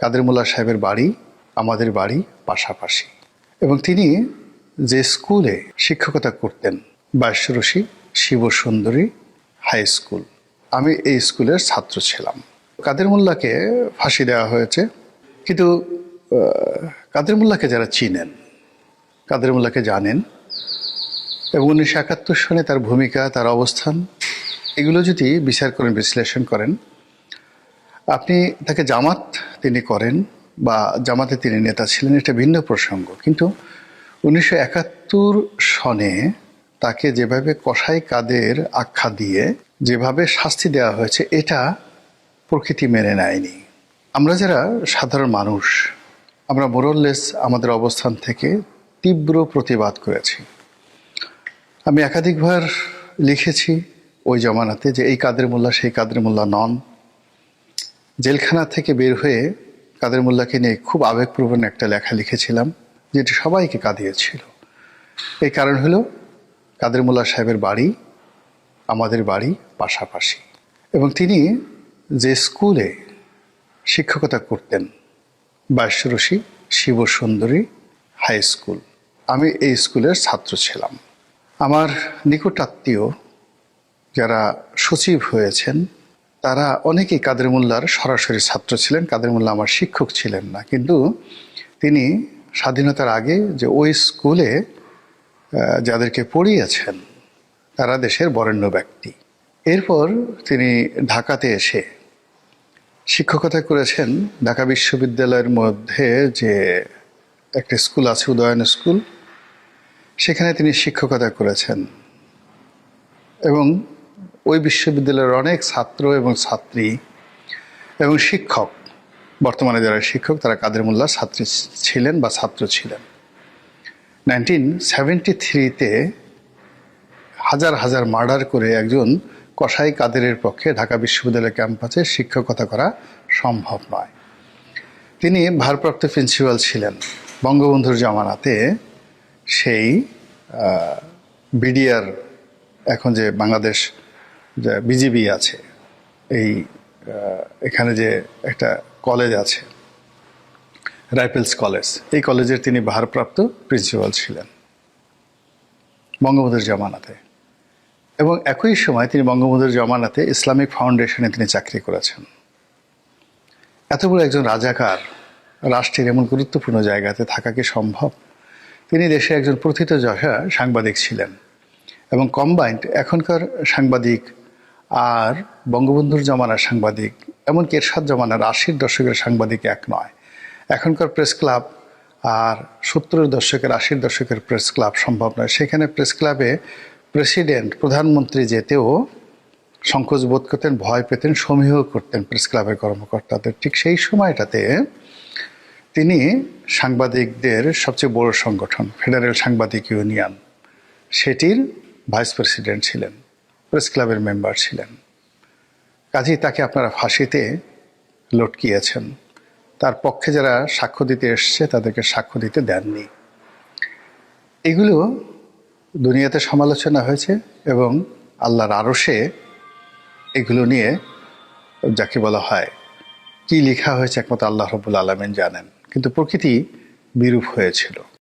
কাদের মোল্লা সাহেবের বাড়ি, আমাদের বাড়ি পাশাপাশি। এবং তিনি যে স্কুলে শিক্ষকতা করতেন বাইশ্বরসী শিবসুন্দরী হাই স্কুল, আমি এই স্কুলের ছাত্র ছিলাম। কাদের মোল্লাকে ফাঁসি দেওয়া হয়েছে, কিন্তু কাদের মোল্লাকে যারা চিনেন, কাদের মোল্লাকে জানেন, এবং উনিশশো একাত্তর সনে তার ভূমিকা, তার অবস্থান, এগুলো যদি বিচার করেন বিশ্লেষণ করেন, আপনি তাকে জামাত তিনি করেন বা জামাতে তিনি নেতা ছিলেন, এটা ভিন্ন প্রসঙ্গ। কিন্তু উনিশশো একাত্তর সনে তাকে যেভাবে কসাই কাদের আখ্যা দিয়ে যেভাবে শাস্তি দেওয়া হয়েছে, এটা প্রকৃতি মেনে নেয়নি। আমরা যারা সাধারণ মানুষ, আমরা মোরললেস আমাদের অবস্থান থেকে তীব্র প্রতিবাদ করেছি। আমি একাধিকবার লিখেছি ওই জমানাতে যে এই কাদের মোল্লা, সেই কাদের মোল্লা নন। জেলখানা থেকে বের হয়ে কাদের মোল্লাকে নিয়ে খুব আবেগপ্রবণ একটা লেখা লিখেছিলাম, যেটি সবাইকে কাঁদিয়েছিল। এই কারণ হলো, কাদের মোল্লা সাহেবের বাড়ি, আমাদের বাড়ি পাশাপাশি। এবং তিনি যে স্কুলে শিক্ষকতা করতেন বাইশ্বরসী শিব সুন্দরী হাই স্কুল, আমি এই স্কুলের ছাত্র ছিলাম। আমার নিকটাত্মীয় যারা সচিব হয়েছেন তারা অনেকেই কাদের মোল্লার সরাসরি ছাত্র ছিলেন, কাদের মোল্লা আমার শিক্ষক ছিলেন না। কিন্তু তিনি স্বাধীনতার আগে যে ওই স্কুলে যাদেরকে পড়িয়েছেন, তারা দেশের বরেণ্য ব্যক্তি। এরপর তিনি ঢাকাতে এসে শিক্ষকতা করেছেন। ঢাকা বিশ্ববিদ্যালয়ের মধ্যে যে একটা স্কুল আছে, উদয়ন স্কুল, সেখানে তিনি শিক্ষকতা করেছেন। এবং ওই বিশ্ববিদ্যালয়ের অনেক ছাত্র এবং ছাত্রী এবং শিক্ষক, বর্তমানে যারা শিক্ষক তারা কাদের মোল্লার ছাত্রী ছিলেন বা ছাত্র ছিলেন। নাইনটিন সেভেন্টি থ্রিতে হাজার হাজার মার্ডার করে একজন কসাই কাদেরের পক্ষে ঢাকা বিশ্ববিদ্যালয় ক্যাম্পাসে শিক্ষকতা করা সম্ভব নয়। তিনি ভারপ্রাপ্ত প্রিন্সিপাল ছিলেন। বঙ্গবন্ধুর জামানাতে সেই বিডিআর এখন যে বাংলাদেশ বিজিবি আছে, এই এখানে যে একটা কলেজ আছে রাইফেলস কলেজ এই কলেজের তিনি ভারপ্রাপ্ত প্রিন্সিপাল ছিলেন, বঙ্গবন্ধুর জামানাতে। এবং একই সময় তিনি বঙ্গবন্ধুর জামানাতে ইসলামিক ফাউন্ডেশনে তিনি চাকরি করেছেন। এত বড় একজন রাজাকার রাষ্ট্রের এমন গুরুত্বপূর্ণ জায়গাতে থাকা কি সম্ভব? তিনি দেশে একজন প্রথিতযশা সাংবাদিক ছিলেন এবং কম্বাইন্ড এখনকার সাংবাদিক আর বঙ্গবন্ধুর জমানার সাংবাদিক, এমনকি এরশাদ জমানার আশির দশকের সাংবাদিক এক নয়। এখনকার প্রেস ক্লাব আর সত্তরের দশকের আশির দশকের প্রেস ক্লাব সম্ভব নয়। সেখানে প্রেস ক্লাবে প্রেসিডেন্ট, প্রধানমন্ত্রী যেতেও সংকোচ বোধ করতেন, ভয় পেতেন, সমীহ করতেন প্রেস ক্লাবের কর্মকর্তাদের। ঠিক সেই সময়টাতে তিনি সাংবাদিকদের সবচেয়ে বড় সংগঠন, ফেডারেল সাংবাদিক ইউনিয়ন, সেটির ভাইস প্রেসিডেন্ট ছিলেন। প্রেস ক্লাবের মেম্বার ছিলেন। কাজেই তাকে আপনারা ফাঁসিতে লটকিয়েছেন। তার পক্ষে যারা সাক্ষ্য দিতে এসছে, তাদেরকে সাক্ষ্য দিতে দেননি। এগুলো দুনিয়াতে সমালোচনা হয়েছে এবং আল্লাহর আরশে এগুলো নিয়ে যাকে বলা হয়, কি লেখা হয়েছে একমাত্র আল্লাহ রবুল আলমেন জানেন। কিন্তু প্রকৃতি বিরূপ হয়েছিল।